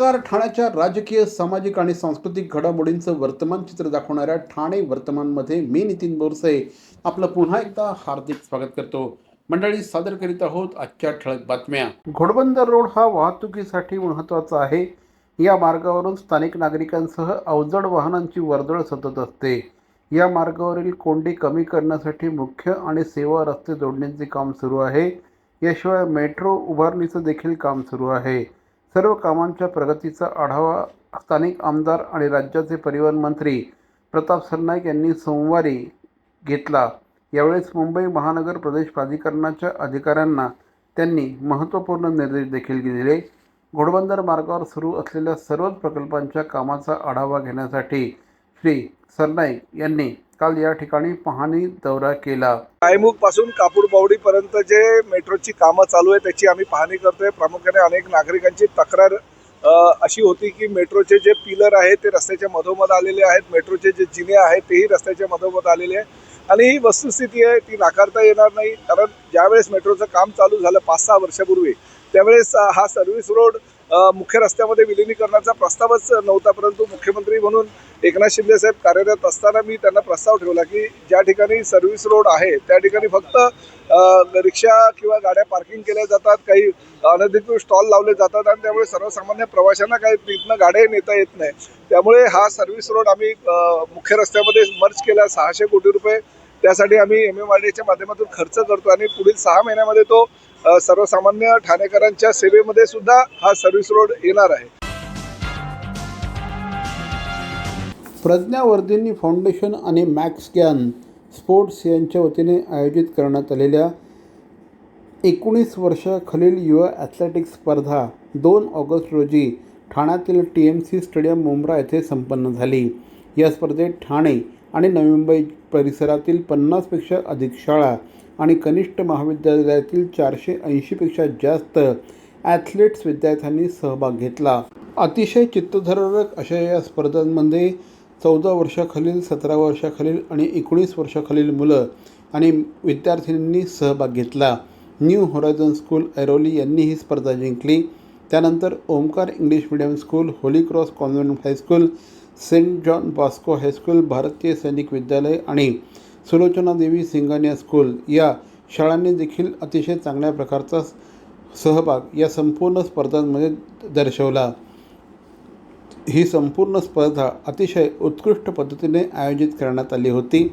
नमस्कार. ठाण्याच्या राजकीय सामाजिक आणि सांस्कृतिक घडामोडींचं वर्तमान चित्र दाखवणाऱ्या ठाणे वर्तमानमध्ये मी नितीन बोरसे आपलं पुन्हा एकदा हार्दिक स्वागत करतो. मंडळी सादर करीत आहोत आजच्या ठळक बातम्या. घोडबंदर रोड हा वाहतुकीसाठी महत्त्वाचा आहे. या मार्गावरून स्थानिक नागरिकांसह अवजड वाहनांची वर्दळ सतत असते. या मार्गावरील कोंडी कमी करण्यासाठी मुख्य आणि सेवा रस्ते जोडण्याचे काम सुरू आहे. याशिवाय मेट्रो उभारणीचं देखील काम सुरू आहे. सर्व कामांच्या प्रगतीचा आढावा स्थानिक आमदार आणि राज्याचे परिवहन मंत्री प्रताप सरनाईक यांनी सोमवारी घेतला. यावेळेस मुंबई महानगर प्रदेश प्राधिकरणाच्या अधिकाऱ्यांना त्यांनी महत्त्वपूर्ण निर्देश देखील दिले. घोडबंदर मार्गावर सुरू असलेल्या सर्वच प्रकल्पांच्या कामाचा आढावा घेण्यासाठी श्री सरनाईक यांनी काल या ठिकाणी पाहणी दौरा केला. कायमुखपासून कापूरबावडी पर्यंत जे मेट्रोची कामं चालू आहे त्याची आम्ही पाहणी करतोय. प्रामुख्याने अनेक नागरिकांची तक्रार अशी होती की मेट्रोचे जे पिलर आहेत ते रस्त्याच्या मधोमध आलेले आहेत. मेट्रोचे जे जिने आहेत तेही रस्त्याच्या मधोमध आलेले आहेत. आणि ही वस्तुस्थिती आहे ती नाकारता येणार नाही. कारण ज्यावेळेस मेट्रोचं काम चालू झालं पाच सहा वर्षापूर्वी त्यावेळेस हा सर्व्हिस रोड मुख्य रस्त्यामध्ये विलिनीकरणाचा प्रस्तावच नव्हता परंतु मुख्यमंत्री म्हणून एकनाथ शिंदे साहेब कार्यरत असताना मी त्यांना प्रस्ताव ठेवला की ज्या ठिकाणी सर्व्हिस रोड आहे त्या ठिकाणी फक्त रिक्षा किंवा गाड्या पार्किंग केल्या जातात काही अनधिकृत स्टॉल लावले जातात आणि त्यामुळे सर्वसामान्य प्रवाशांना काही तिथनं गाड्या नेता येत नाही. त्यामुळे हा सर्व्हिस रोड आम्ही मुख्य रस्त्यामध्ये मर्ज केला सहाशे कोटी रुपये. त्यासाठी आम्ही एम एम आर डीच्या माध्यमातून खर्च करतो आणि पुढील सहा महिन्यामध्ये तो सर्वसामान्य ठाणेकरांच्या सेवेमध्ये सुद्धा हा सर्व्हिस रोड येणार आहे. प्रज्ञावर्धिनी फाउंडेशन आणि मॅक्स गॅन स्पोर्ट्स यांच्या वतीने आयोजित करण्यात आलेल्या एकोणीस वर्षाखालील युवा ॲथलेटिक्स स्पर्धा दोन ऑगस्ट रोजी ठाण्यातील T M C stadium Mumbra येथे संपन्न झाली. या स्पर्धेत ठाणे आणि नवी मुंबई परिसरातील पन्नासपेक्षा अधिक शाळा आणि कनिष्ठ महाविद्यालयातील चारशे ऐंशीपेक्षा जास्त ॲथलीट्स विद्यार्थ्यांनी सहभाग घेतला. अतिशय चित्तधरक अशा या स्पर्धांमध्ये चौदा वर्षाखालील सतरा वर्षाखालील आणि एकोणीस वर्षाखालील मुलं आणि विद्यार्थिनींनी सहभाग घेतला. न्यू होरायझन स्कूल ऐरोली यांनी ही स्पर्धा जिंकली. त्यानंतर Omkar English medium school Holy Cross convent high school saint John Bosco high school भारतीय सैनिक विद्यालय आणि सुलोचना देवी सिंगानिया स्कूल या शाळांनी देखील अतिशय चांगल्या प्रकारचा सहभाग या संपूर्ण स्पर्धांमध्ये दर्शवला. ही संपूर्ण स्पर्धा अतिशय उत्कृष्ट पद्धतीने आयोजित करण्यात आली होती.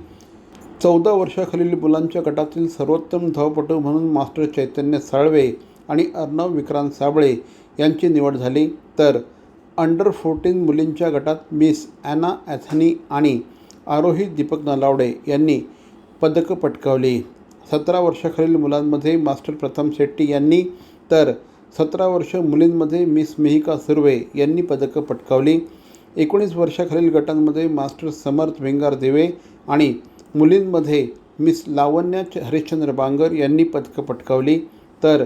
चौदा वर्षाखालील मुलांच्या गटातील सर्वोत्तम धावपटू म्हणून मास्टर चैतन्य साळवे आणि अर्णव विक्रांत साबळे यांची निवड झाली. तर अंडर फोर्टीन मुलींच्या गटात मिस ॲना ॲथनी आणि आरोही दीपक नालावडे यांनी पदकं पटकावली. सतरा वर्षाखालील मुलांमध्ये मास्टर प्रथम शेट्टी यांनी तर सतरा वर्ष मुलींमध्ये मिस मिहिका सुर्वे यांनी पदकं पटकावली. एकोणीस वर्षाखालील गटांमध्ये मास्टर समर्थ वेंगार देवे आणि मुलींमध्ये मिस लावण्या च- हरिश्चंद्र बांगर यांनी पदकं पटकावली. तर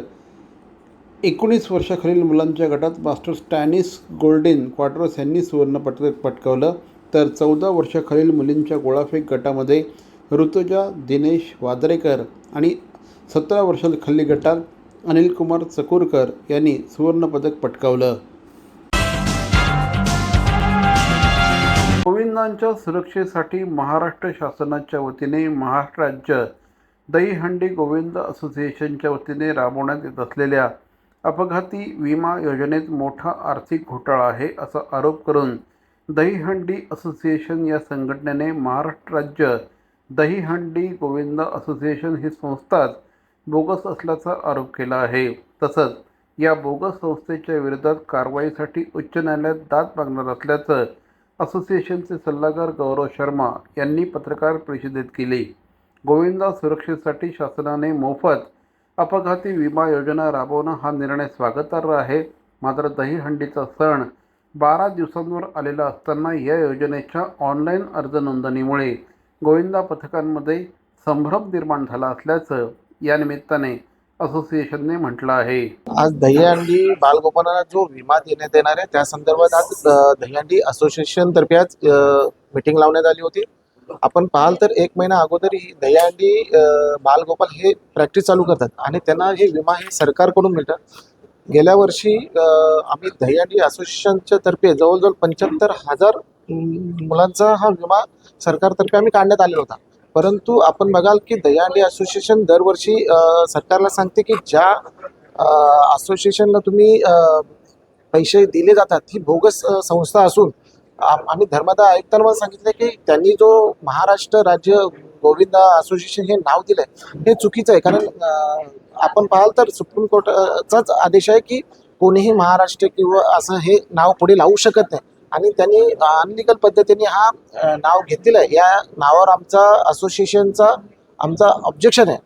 एकोणीस वर्षाखालील मुलांच्या गटात मास्टर स्टॅनिस गोल्डेन क्वार्टर्स यांनी सुवर्ण पटक पटकावलं. तर चौदा वर्षाखालील मुलींच्या गोळाफेक गटामध्ये ऋतुजा दिनेश वादरेकर आणि सतरा वर्षाखाली गटात अनिल कुमार यांनी सुवर्णपदक पटकावलं. गोविंदांच्या सुरक्षेसाठी महाराष्ट्र शासनाच्या वतीने महाराष्ट्र राज्य दहीहंडी गोविंद असोसिएशनच्या वतीने राबवण्यात येत असलेल्या अपघाती विमा योजनेत मोठा आर्थिक घोटाळा आहे असा आरोप करून दहीहंडी असोसिएशन या संघटनेने महाराष्ट्र राज्य दहीहंडी गोविंद असोसिएशन ही संस्थाच बोगस असल्याचा आरोप केला आहे. तसंच या बोगस संस्थेच्या विरोधात कारवाईसाठी उच्च न्यायालयात दाद मागणार असल्याचं असोसिएशनचे सल्लागार गौरव शर्मा यांनी पत्रकार परिषदेत केली. गोविंदा सुरक्षेसाठी शासनाने मोफत अपघाती विमा योजना राबवणं हा निर्णय स्वागतार्ह आहे. मात्र दहीहंडीचा सण बारा दिवसांवर आलेला असताना या योजनेच्या ऑनलाईन अर्ज नोंदणीमुळे गोविंदा पथकांमध्ये संभ्रम निर्माण झाला असल्याचं या निमित्ताने असोसिएशनने म्हटलं आहे. आज दहीहंडी बालगोपालांना जो विमा देण्यात येणार आहे त्या संदर्भात आज अ, दहीहंडी असोसिएशन तर्फे आज मीटिंग लावण्यात आली होती. आपण पाहाल तर एक महिना अगोदर ही दहीहंडी बालगोपाल हे प्रॅक्टिस चालू करतात आणि त्यांना हे विमा हे सरकारकडून मिळतात गेल्या वर्षी आम्ही दहीहंडी असोसिएशनच्या तर्फे जवळजवळ पंच्याहत्तर हजार मुलांचा हा विमा सरकारतर्फे आम्ही काढण्यात आलेला होता. परंतु आपण बघाल की दहीहंडी असोसिएशन दरवर्षी सरकारला सांगते की ज्या असोसिएशनला तुम्ही पैसे दिले जातात ही बोगस संस्था असून आम्ही धर्मदा आयुक्तांना सांगितलं की त्यांनी जो महाराष्ट्र राज्य गोविंद असोसिएशन हे नाव दिलंय. हे चुकीचं आहे. कारण आपण पाहाल तर सुप्रीम कोर्टाचाच आदेश आहे की कोणीही महाराष्ट्र किंवा असं हे नाव पुढे लावू शकत नाही. आणि त्यांनी अनलिगल पद्धतीने हा नाव घेतलेलं आहे. या नावावर आमचा असोसिएशनचा आमचा ऑब्जेक्शन आहे.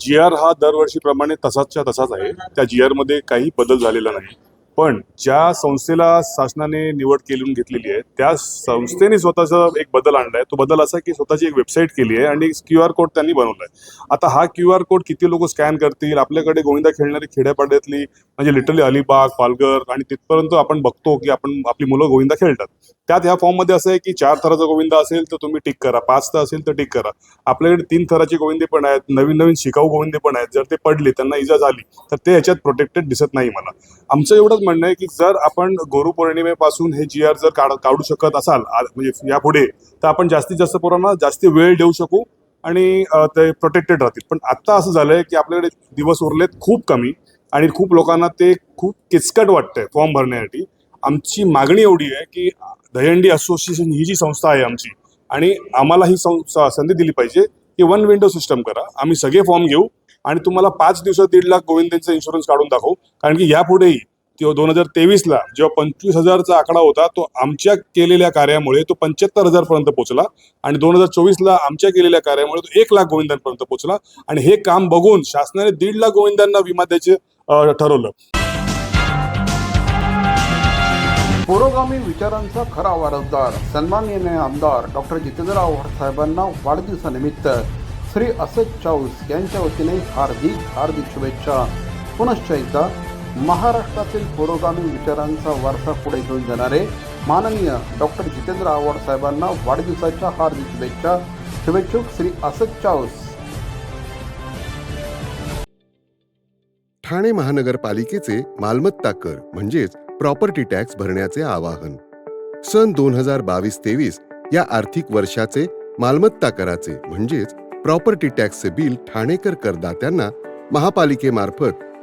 जी आर हा दरवर्षीप्रमाणे तसाच्या तसाच आहे. त्या जी आरमध्ये काही बदल झालेला नाही. पण ज्या संस्थेला शासनाने निवड केली घेतलेली आहे त्या संस्थेने स्वतःचा एक बदल आणलाय. तो बदल असा की स्वतःची एक वेबसाईट केली आहे आणि क्यू आर कोड त्यांनी बनवलाय. आता हा क्यू आर कोड किती लोक स्कॅन करतील? आपल्याकडे गोविंदा खेळणारी खेड्यापाड्यातली म्हणजे लिटरली अलिबाग पालघर आणि तिथपर्यंत आपण बघतो की आपण आपली मुलं गोविंदा खेळतात. त्यात ह्या फॉर्ममध्ये असं आहे की चार थराचा गोविंदा असेल तर तुम्ही टिक करा. पाच तर असेल तर टिक करा. आपल्याकडे तीन थराचे गोविंदे पण आहेत नवीन नवीन शिकाऊ गोविंदे पण आहेत. जर ते पडले त्यांना इजा झाली तर ते ह्याच्यात प्रोटेक्टेड दिसत नाही मला. आमचं एवढं एवढंच म्हणणं आहे की जर आपण गुरुपौर्णिमेपासून हे जी आर जर काढ काढू शकत असाल म्हणजे यापुढे तर आपण जास्तीत जास्त पोरांना जास्ती वेळ देऊ शकू आणि ते प्रोटेक्टेड राहतील. पण आत्ता असं झालंय की आपल्याकडे दिवस उरलेत खूप कमी आणि खूप लोकांना ते खूप किचकट वाटतंय फॉर्म भरण्यासाठी. आमची मागणी एवढी आहे की दहीहंडी असोसिएशन ही जी संस्था आहे आमची आणि आम्हाला ही सं- स- संधी दिली पाहिजे की वन विंडो सिस्टम करा. आम्ही सगळे फॉर्म घेऊ आणि तुम्हाला पाच दिवसात दीड लाख गोविंदेंचा इन्शुरन्स काढून दाखवू. कारण की यापुढेही किंवा दोन हजार तेवीसला जेव्हा पंचवीस हजारचा आकडा होता तो आमच्या केलेल्या कार्यामुळे तो पंच्याहत्तर हजार पर्यंत पोहोचला आणि दोन हजार चोवीसला आमच्या केलेल्या कार्यामुळे तो एक लाख गोविंदांपर्यंत पोहोचला आणि हे काम बघून शासनाने दीड लाख गोविंदांना विमा द्यायचे ठरवलं. पुरोगामी विचारांचा खरा वारसदार सन्माननीय आमदार डॉक्टर जितेंद्र आव्हाड साहेबांना वाढदिवसानिमित्त श्री असद चाऊस यांच्या वतीने हार्दिक हार्दिक शुभेच्छा. पुनश्च एकदा महाराष्ट्रातील पुरोगामी विचारांचा वारसा पुढे घेऊन जाणारे माननीय डॉक्टर जितेंद्र आव्हाड साहेबांना वाढदिवसाच्या हार्दिक शुभेच्छा. शुभेच्छुक श्री असद चाऊस. ठाणे महानगरपालिकेचे मालमत्ता कर म्हणजेच प्रॉपर्टी टॅक्स भरण्याचे आवाहन. सन दोन हजार बावीस तेवीस या आर्थिक वर्षाचे मालमत्ता कराचे म्हणजेच प्रॉपर्टी टॅक्सचे बिल ठाणेकर करदात्यांना महापालिकेमार्फत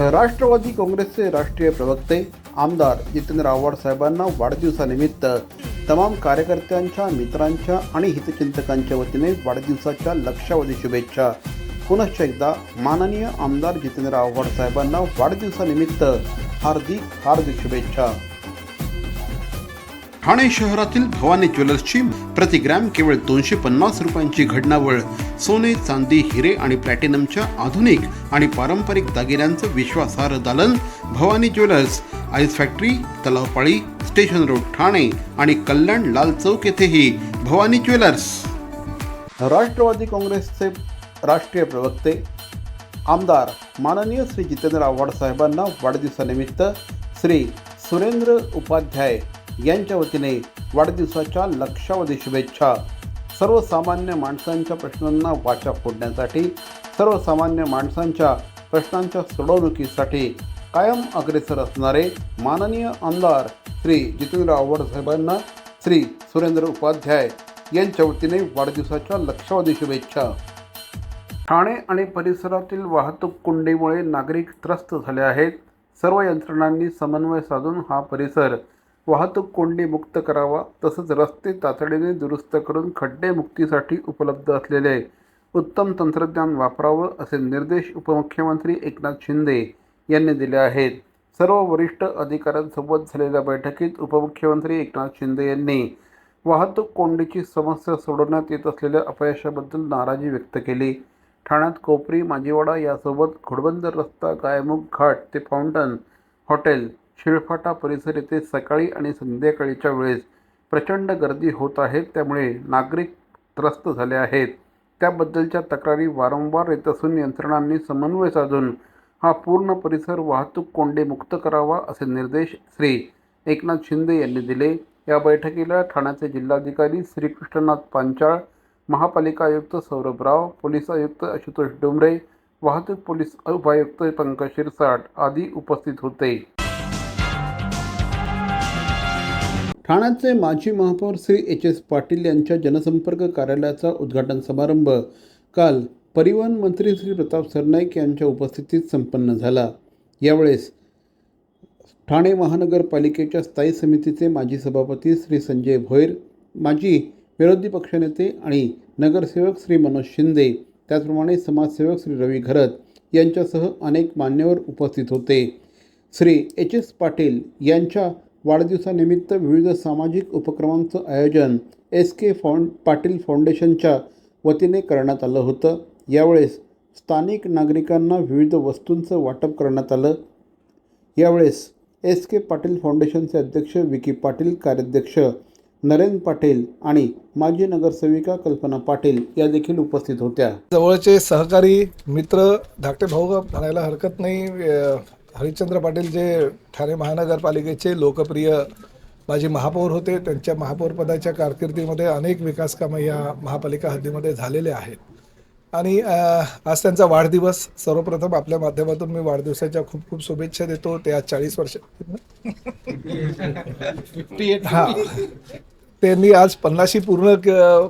राष्ट्रवादी काँग्रेसचे राष्ट्रीय प्रवक्ते आमदार जितेंद्र आव्हाड साहेबांना वाढदिवसानिमित्त तमाम कार्यकर्त्यांच्या मित्रांच्या आणि हितचिंतकांच्या वतीने वाढदिवसाच्या लक्षावधी शुभेच्छा. पुनश्च एकदा माननीय आमदार जितेंद्र आव्हाड साहेबांना वाढदिवसानिमित्त हार्दिक हार्दिक शुभेच्छा. ठाणे शहरातील भवानी ज्वेलर्सची प्रतिग्रॅम केवळ दोनशे पन्नास रुपयांची घडणावळ सोने चांदी हिरे आणि प्लॅटिनमच्या आधुनिक आणि पारंपरिक दागिन्यांचं विश्वासार्ह दालन Bhavani jewellers ice factory Talavpali station road Thane आणि कल्याण लाल चौक येथेही भवानी ज्वेलर्स. राष्ट्रवादी काँग्रेसचे राष्ट्रीय प्रवक्ते आमदार माननीय श्री जितेंद्र आव्हाड साहेबांना वाढदिवसानिमित्त श्री सुरेंद्र उपाध्याय यांच्या वतीने वाढदिवसाच्या लक्षावधी शुभेच्छा. सर्वसामान्य माणसांच्या प्रश्नांना वाचा फोडण्यासाठी सर्वसामान्य माणसांच्या प्रश्नांच्या सोडवणुकीसाठी कायम अग्रेसर असणारे माननीय आमदार श्री जितेंद्र आव्हाड साहेबांना श्री सुरेंद्र उपाध्याय यांच्या वतीने वाढदिवसाच्या लक्षावधी शुभेच्छा. ठाणे आणि परिसरातील वाहतूक कोंडीमुळे नागरिक त्रस्त झाले आहेत. सर्व यंत्रणांनी समन्वय साधून हा परिसर वाहतूक कोंडी मुक्त करावा तसंच रस्ते तातडीने दुरुस्त करून खड्डे मुक्तीसाठी उपलब्ध असलेले उत्तम तंत्रज्ञान वापरावं असे निर्देश उपमुख्यमंत्री एकनाथ शिंदे यांनी दिले आहेत. सर्व वरिष्ठ अधिकाऱ्यांसोबत झालेल्या बैठकीत उपमुख्यमंत्री एकनाथ शिंदे यांनी वाहतूक कोंडीची समस्या सोडवण्यात येत असलेल्या अपयशाबद्दल नाराजी व्यक्त केली. ठाण्यात कोपरी माजीवाडा यासोबत घोडबंदर रस्ता गायमुख घाट ते फाउंटन हॉटेल शिळफाटा परिसर येथे सकाळी आणि संध्याकाळीच्या वेळेस प्रचंड गर्दी होत आहे. त्यामुळे नागरिक त्रस्त झाले आहेत. त्याबद्दलच्या तक्रारी वारंवार येत असून यंत्रणांनी समन्वय साधून हा पूर्ण परिसर वाहतूक कोंडे मुक्त करावा असे निर्देश श्री एकनाथ शिंदे यांनी दिले. या बैठकीला ठाण्याचे जिल्हाधिकारी श्रीकृष्णनाथ पांचाळ महापालिका आयुक्त सौरभ राव पोलीस आयुक्त आशुतोष डोंबरे वाहतूक पोलीस उपायुक्त पंकज शिरसाट आदी उपस्थित होते. ठाण्याचे माजी महापौर श्री एच एस पाटील यांच्या जनसंपर्क कार्यालयाचा उद्घाटन समारंभ काल परिवहन मंत्री श्री प्रताप सरनाईक यांच्या उपस्थितीत संपन्न झाला. यावेळेस ठाणे महानगरपालिकेच्या स्थायी समितीचे माजी सभापती श्री संजय भोईर माजी विरोधी पक्षनेते आणि नगरसेवक श्री मनोज शिंदे त्याचप्रमाणे समाजसेवक श्री रवी घरत यांच्यासह अनेक मान्यवर उपस्थित होते. श्री एच एस पाटील यांच्या वाढदिवसानिमित्त विविध सामाजिक उपक्रमांचं आयोजन एस के फाउंड पाटील फाउंडेशनच्या वतीने करण्यात आलं होतं. यावेळेस स्थानिक नागरिकांना विविध वस्तूंचं वाटप करण्यात आलं. यावेळेस एस के पाटील फाउंडेशनचे अध्यक्ष विकी पाटील कार्याध्यक्ष नरेंद्र पाटील आणि माजी नगरसेविका कल्पना पाटील या देखील उपस्थित होत्या. जवळचे सहकारी मित्र धाकटे भाऊ म्हणायला हरकत नाही. हरिश्चंद्र पाटील जे ठाणे महानगरपालिकेचे लोकप्रिय माजी महापौर होते त्यांच्या महापौर पदाच्या कारकिर्दीमध्ये अनेक विकास कामं या महापालिका हद्दीमध्ये झालेले आहेत. आणि आज त्यांचा वाढदिवस. सर्वप्रथम आपल्या माध्यमातून मी वाढदिवसाच्या खूप खूप शुभेच्छा देतो. ते आज चाळीस वर्ष हा. त्यांनी आज पन्नाशी पूर्ण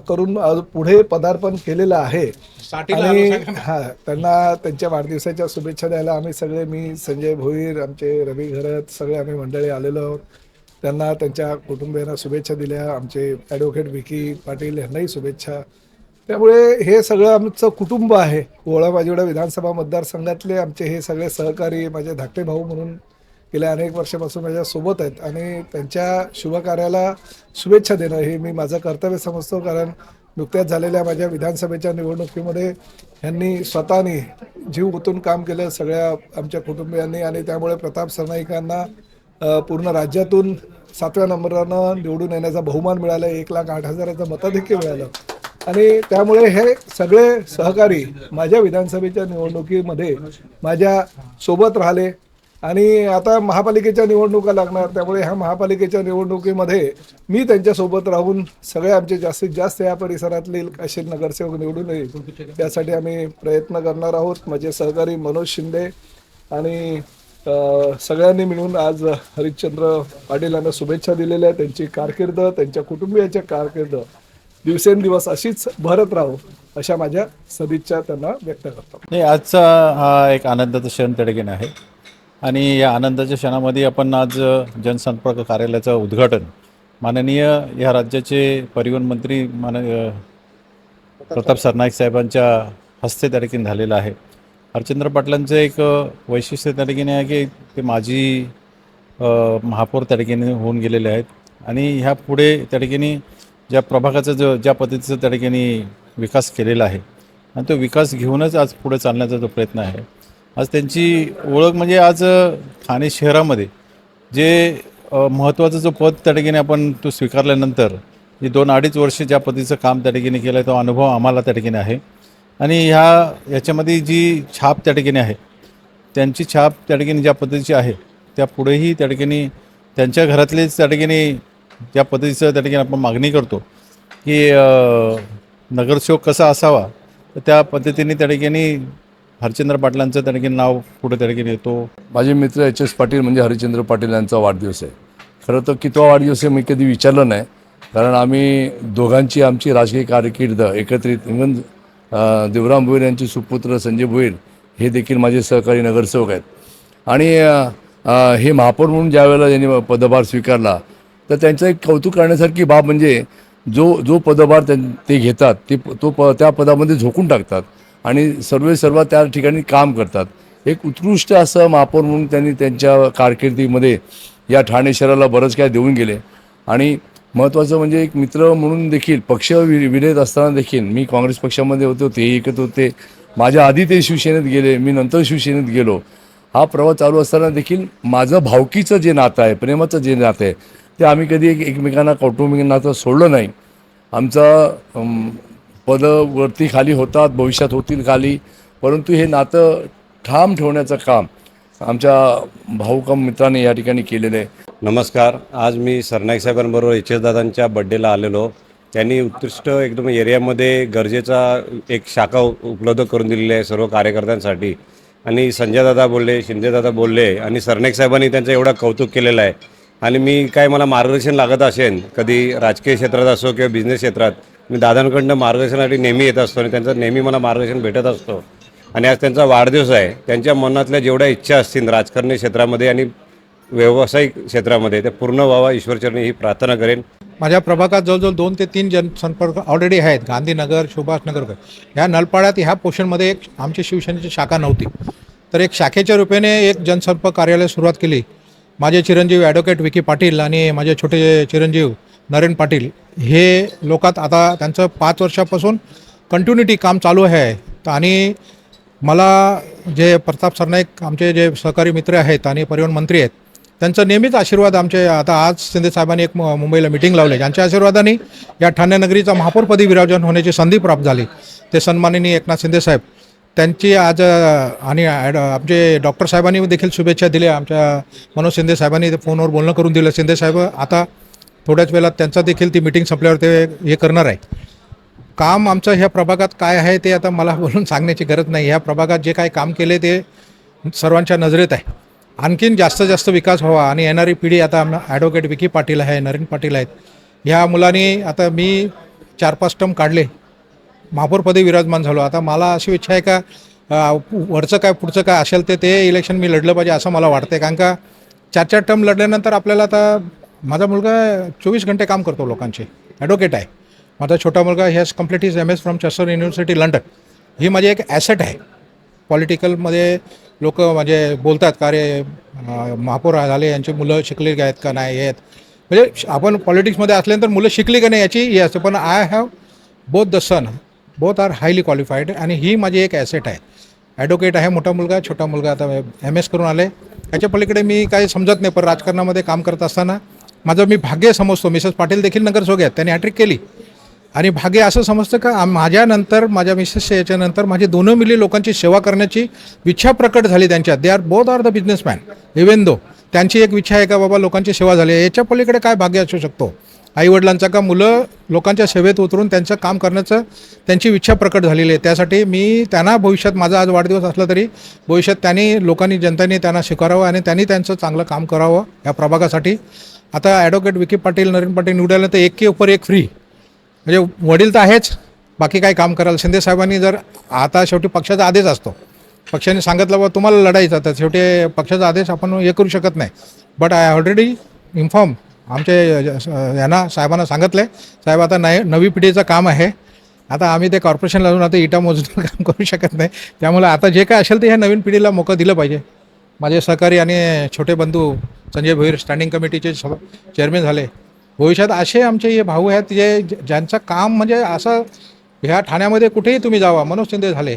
करून पुढे पदार्पण केलेलं आहे. आणि हा त्यांना त्यांच्या वाढदिवसाच्या शुभेच्छा द्यायला आम्ही सगळे मी संजय भोईर आमचे रवी घरत सगळे आम्ही मंडळी आलेलो आहोत. त्यांना त्यांच्या कुटुंबियांना शुभेच्छा दिल्या आमचे ॲडव्होकेट विकी पाटील यांनाही शुभेच्छा. त्यामुळे हे सगळं आमचं कुटुंब आहे. ओळा माजिवडा विधानसभा मतदारसंघातले आमचे हे सगळे सहकारी माझे धाकटे भाऊ म्हणून गेल्या अनेक वर्षापासून माझ्या सोबत आहेत आणि त्यांच्या शुभकार्याला शुभेच्छा देणं हे मी माझं कर्तव्य समजतो. कारण नुकत्याच झालेल्या माझ्या विधानसभेच्या निवडणुकीमध्ये यांनी स्वतःनी जीव ओतून काम केलं सगळ्या आमच्या कुटुंबियांनी आणि त्यामुळे प्रताप सरनाईकांना पूर्ण राज्यातून सातव्या नंबरानं निवडून येण्याचा बहुमान मिळाला. एक लाख आठ हजाराचं मताधिक्य मिळालं. आणि त्यामुळे हे सगळे सहकारी माझ्या विधानसभेच्या निवडणुकीमध्ये माझ्या सोबत राहिले. आणि आता महापालिकेच्या निवडणुका लागणार त्यामुळे ह्या महापालिकेच्या निवडणुकीमध्ये मी त्यांच्यासोबत राहून सगळे आमचे जास्तीत जास्त या परिसरातले असे नगरसेवक निवडून येईल. त्यासाठी आम्ही प्रयत्न करणार आहोत. माझे सहकारी मनोज शिंदे आणि सगळ्यांनी मिळून आज हरिश्चंद्र पाटील यांना शुभेच्छा दिलेल्या आहेत. त्यांची कारकीर्द त्यांच्या कुटुंबियाच्या कारकीर्द. दिवसेंदिवस अशीच भरत राहो अशा माझ्या सदिच्छा त्यांना व्यक्त करतो. नाही आजचा हा एक आनंदाचा क्षण तडगेन आहे. आणि या आनंदाच्या क्षणामध्ये आपण आज जनसंपर्क कार्यालयाचं उद्घाटन माननीय या राज्याचे परिवहन मंत्री मान प्रताप सरनाईक साहेबांच्या हस्ते त्या ठिकाणी झालेलं आहे. हरचंद्र पाटलांचं एक वैशिष्ट्य त्या ठिकाणी आहे की ते माजी महापौर त्या ठिकाणी होऊन गेलेले आहेत आणि ह्या पुढे त्या ठिकाणी ज्या प्रभागाचा जो ज्या पद्धतीचा त्या ठिकाणी विकास केलेला आहे आणि तो विकास घेऊनच आज पुढे चालण्याचा जो प्रयत्न आहे. आज त्यांची ओळख म्हणजे आज ठाणे शहरामध्ये जे महत्त्वाचं जो पद त्या ठिकाणी आपण तो स्वीकारल्यानंतर जे दोन अडीच वर्ष ज्या पद्धतीचं काम त्या ठिकाणी केलं आहे तो अनुभव आम्हाला त्या ठिकाणी आहे. आणि ह्या याच्यामध्ये जी छाप त्या ठिकाणी आहे त्यांची छाप त्या ठिकाणी ज्या पद्धतीची आहे त्या पुढेही त्या ठिकाणी त्यांच्या घरातलेच त्या ठिकाणी ज्या पद्धतीचं त्या ठिकाणी आपण मागणी करतो की नगरसेवक कसा असावा तर त्या पद्धतीने त्या ठिकाणी हरिचंद्र पाटलांचं त्या ठिकाणी नाव पुढे त्या ठिकाणी येतो माझे मित्र एच एस पाटील म्हणजे हरिश्चंद्र पाटील यांचा वाढदिवस आहे. खरं तर कितवा वाढदिवस आहे मी कधी विचारलं नाही कारण आम्ही दोघांची आमची राजकीय कारकीर्द एकत्रित इव्हन देवराम भोईर यांचे सुपुत्र संजय भोईर हे देखील माझे सहकारी नगरसेवक आहेत. आणि हे महापौर म्हणून ज्यावेळेला त्यांनी पदभार स्वीकारला तर त्यांचं एक कौतुक करण्यासारखी बाब म्हणजे जो जो पदभार त्यां ते घेतात ते तो प त्या पदामध्ये झोकून टाकतात. आणि सर्वे सर्व त्या ठिकाणी काम करतात. एक उत्कृष्ट असं महापौर म्हणून त्यांनी त्यांच्या कारकिर्दीमध्ये या ठाणे शहराला बरंच काय देऊन गेले. आणि महत्त्वाचं म्हणजे एक मित्र म्हणून देखील पक्ष वि विरहित असताना देखील मी काँग्रेस पक्षामध्ये होतो ते ऐकत होते. माझ्या आधी ते शिवसेनेत गेले मी नंतर शिवसेनेत गेलो. हा प्रवास चालू असताना देखील माझं भावकीचं जे नातं आहे प्रेमाचं जे नातं आहे ते आम्ही कधी एक एकमेकांना कौटुंबिक नातं सोडलं नाही. आमचं पदं वरती खाली होतात भविष्यात होतील खाली. परंतु हे नातं ठाम ठेवण्याचं काम आमच्या भाऊकम मित्राने या ठिकाणी केलेलं आहे. नमस्कार. आज मी सरनाईक साहेबांबरोबर एच एस दादांच्या बड्डेला आलेलो. त्यांनी उत्कृष्ट एकदम एरियामध्ये गरजेचा एक शाखा उपलब्ध करून दिलेली आहे सर्व कार्यकर्त्यांसाठी. आणि संजयदादा बोलले शिंदेदादा बोलले आणि सरनाईक साहेबांनी त्यांचं एवढं कौतुक केलेलं आहे. आणि मी काय मला मार्गदर्शन लागत असेल कधी राजकीय क्षेत्रात असो किंवा बिझनेस क्षेत्रात मी दादांकडनं मार्गदर्शनासाठी नेहमी येत असतो आणि त्यांचं नेहमी मला मार्गदर्शन भेटत असतो. आणि आज त्यांचा वाढदिवस आहे. त्यांच्या मनातल्या जेवढ्या इच्छा असतील राजकारणी क्षेत्रामध्ये आणि व्यावसायिक क्षेत्रामध्ये ते पूर्ण व्हावा ईश्वरचरणी ही प्रार्थना करेन. माझ्या प्रभागात जवळजवळ दोन ते तीन जनसंपर्क ऑलरेडी आहेत. गांधीनगर सुभाषनगर ह्या नलपाड्यात ह्या पोर्शनमध्ये एक आमची शिवसेनेची शाखा नव्हती. तर एक शाखेच्या रूपेने एक जनसंपर्क कार्यालय सुरुवात केली. माझे चिरंजीव ॲडव्होकेट विकी पाटील आणि माझे छोटे चिरंजीव नरेन पाटील हे लोकात आता त्यांचं पाच वर्षापासून कंटिन्युटी काम चालू आहे. आणि मला जे प्रताप सरनाईक आमचे जे सहकारी मित्र आहेत आणि परिवहन मंत्री आहेत त्यांचा नेहमीच आशीर्वाद आमचे आता आज शिंदे साहेबांनी एक मु- मुंबईला मिटिंग लावली. ज्यांच्या आशीर्वादाने या ठाणे नगरीचा महापौरपदी विराजन होण्याची संधी प्राप्त झाली. ते सन्माननीय एकनाथ शिंदे साहेब त्यांची आज आणि ॲड- आमचे डॉक्टर साहेबांनी देखील शुभेच्छा दिल्या. आमच्या मनोज शिंदे साहेबांनी फोनवर बोलणं करून दिलं. शिंदे साहेब आता थोड्याच वेळात त्यांचा देखील ती मिटिंग संपल्यावर ते हे करणार आहे काम आमचं ह्या प्रभागात काय आहे ते आता मला बोलून सांगण्याची गरज नाही. ह्या प्रभागात जे काय काम केले ते सर्वांच्या नजरेत आहे. आणखीन जास्त जास्त विकास व्हावा आणि येणारी पिढी आता आम्हाला ॲडव्होकेट विकी पाटील आहे नरेन पाटील आहेत. ह्या मुलांनी आता मी चार पाच टम काढले. महापौरपदी विराजमान झालो. आता मला अशी इच्छा आहे का वरचं काय पुढचं काय असेल ते ते इलेक्शन मी लढलं पाहिजे असं मला वाटतं कारण का चार चार टर्म लढल्यानंतर आपल्याला आता माझा मुलगा चोवीस घंटे काम करतो लोकांचे. ॲडव्होकेट आहे. माझा छोटा मुलगा has complete is M S from Chester university London ही माझी एक ॲसेट आहे. पॉलिटिकलमध्ये लोक म्हणजे बोलतात का रे महापौर झाले यांची मुलं शिकली आहेत का नाही आहेत? म्हणजे आपण पॉलिटिक्समध्ये असल्यानंतर मुलं शिकली का नाही याची हे असते. पण I have both the son both are highly qualified आणि ही माझी एक ॲसेट आहे. ॲडव्होकेट आहे मोठा मुलगा छोटा मुलगा. आता एम एस करून आले याच्या पलीकडे मी काही समजत नाही पण राजकारणामध्ये काम करत असताना माझं मी भाग्य समजतो. मिसेस पाटील देखील नगरसेवक आहेत. त्यांनी हॅट्रिक केली. आणि भाग्य असं समजतं का? माझ्यानंतर माझ्या मिसेसच्या याच्यानंतर माझी दोन मिली लोकांची सेवा करण्याची इच्छा प्रकट झाली त्यांच्यात. They are both are the businessman even though त्यांची एक इच्छा आहे का बाबा लोकांची सेवा झाली? आहे याच्या पलीकडे काय भाग्य असू शकतो? आईवडिलांचा का मुलं लोकांच्या सेवेत उतरून त्यांचं काम करण्याचं त्यांची इच्छा प्रकट झालेली आहे. त्यासाठी मी त्यांना भविष्यात माझा आज वाढदिवस असला तरी भविष्यात त्यांनी लोकांनी जनतेने त्यांना स्वीकारावं आणि त्यांनी त्यांचं चांगलं काम करावं या प्रभागासाठी. आता ॲडव्होकेट विकी पाटील नरेन पाटील निवडायला तर एक के उपर एक फ्री म्हणजे वडील तर आहेच बाकी काय काम कराल? शिंदे साहेबांनी जर आता शेवटी पक्षाचा आदेश असतो. पक्षाने सांगितलं बा तुम्हाला लढायचं तर शेवटी पक्षाचा आदेश आपण हे करू शकत नाही. बट आय ऑलरेडी इन्फॉर्म आमचे यांना साहेबांना सांगितलं साहेब आता नाही नवी पिढीचं काम आहे. आता आम्ही ते कॉर्पोरेशन लावून आता इटा मोजून काम करू शकत नाही. त्यामुळे आता जे काय असेल ते ह्या नवीन पिढीला मोकं दिलं पाहिजे. माझे सहकारी आणि छोटे बंधू संजय भोईर स्टँडिंग कमिटीचे चेअरमॅन झाले. भविष्यात असे आमचे हे भाऊ आहेत जे ज्यांचं काम म्हणजे असं ह्या ठाण्यामध्ये कुठेही तुम्ही जावा मनोज शिंदे झाले.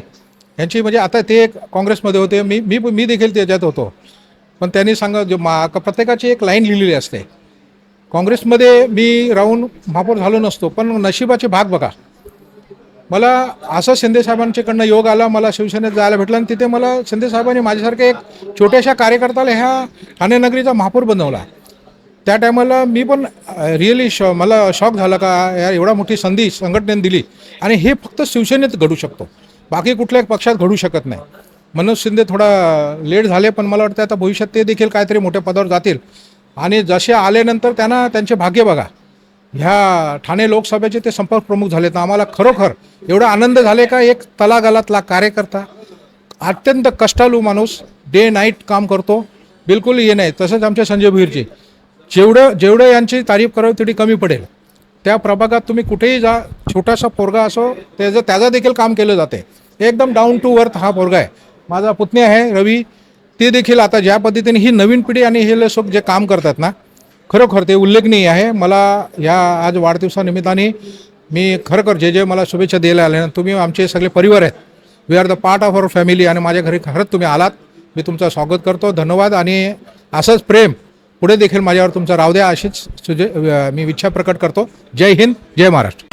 यांची म्हणजे आता ते एक काँग्रेसमध्ये होते मी मी मी देखील त्याच्यात होतो. पण त्यांनी सांग जो मा प्रत्येकाची एक लाईन लिहिलेली असते. काँग्रेसमध्ये मी राहून महापौर झालो नसतो पण नशिबाचे भाग बघा. मला असं शिंदे साहेबांच्याकडनं योग आला मला शिवसेनेत जायला भेटलं आणि तिथे मला शिंदे साहेबांनी माझ्यासारख्या एक छोट्याशा कार्यकर्त्याला ह्या ठाणे नगरीचा महापौर बनवला. त्या टायमाला मी पण रिअली शॉ मला शॉक झाला का यार एवढा मोठी संधी संघटनेने दिली आणि हे फक्त शिवसेनेत घडू शकतो. बाकी कुठल्याही पक्षात घडू शकत नाही. मनोज शिंदे थोडा लेट झाले पण मला वाटतं आता भविष्यात ते देखील काहीतरी मोठ्या पदावर जातील. आणि जसे आल्यानंतर त्यांना त्यांचे भाग्य बघा. ह्या ठाणे लोकसभेचे ते संपर्क प्रमुख झालेत ना आम्हाला खरोखर एवढा आनंद झाले का? एक तलागालातला कार्यकर्ता अत्यंत कष्टालू माणूस डे नाईट काम करतो. बिलकुल हे नाही. तसंच आमच्या संजय भुईरचे जेवढं जेवढं यांची तारीफ करावी तेवढी कमी पडेल. त्या प्रभागात तुम्ही कुठेही जा छोटासा पोरगा असो त्याचं त्याचं देखील काम केलं जाते. एकदम डाऊन टू अर्थ हा पोरगा आहे. माझा पुतणी आहे रवी. ते देखील आता ज्या पद्धतीने ही नवीन पिढी आणि हे लोक जे काम करतात ना खरोखर ते उल्लेखनीय आहे. मला या आज वाढदिवसानिमित्ताने मी खरोखर जे जे मला शुभेच्छा द्यायला आले तुम्ही आमचे सगळे परिवार आहेत. We are the part of our family आणि माझ्या घरी खरंच तुम्ही आलात. मी तुमचं स्वागत करतो. धन्यवाद आणि असंच प्रेम पुढे देखील माझ्यावर तुमचं राहू द्या अशीच सुजे मी इच्छा प्रकट करतो. जय हिंद जय महाराष्ट्र.